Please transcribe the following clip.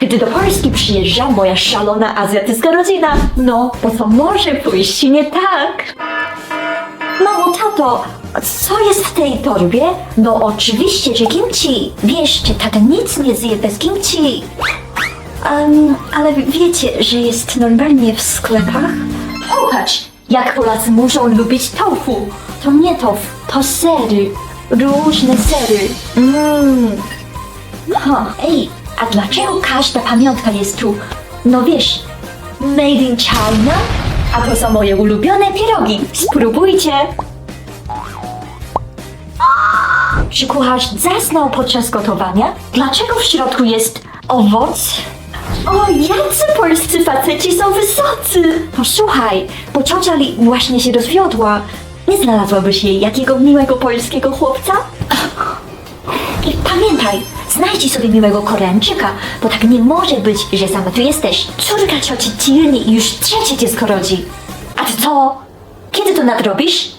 Gdy do Polski przyjeżdża moja szalona azjatycka rodzina, no, bo to może pójść nie tak. Mamo, tato, co jest w tej torbie? No oczywiście, że kimchi. Wiesz, że tata nic nie zje bez kimchi. Um, ale wiecie, że jest normalnie w sklepach? Popatrz, jak Polacy muszą lubić tofu. To nie tofu, to sery. Różne sery. Mmm. Ha, ej, a dlaczego każda pamiątka jest tu? No wiesz, made in China? A to są moje ulubione pierogi. Spróbujcie. Czy kucharz zasnął podczas gotowania? Dlaczego w środku jest owoc? O, jacy polscy faceci są wysocy! Posłuchaj, bo ciocia Li właśnie się rozwiodła. Nie znalazłabyś jej jakiego miłego polskiego chłopca? I pamiętaj, znajdź sobie miłego Koreańczyka, bo tak nie może być, że sama tu jesteś. Córka cioci Tirni już trzecie dziecko rodzi. A ty co? Kiedy to nadrobisz?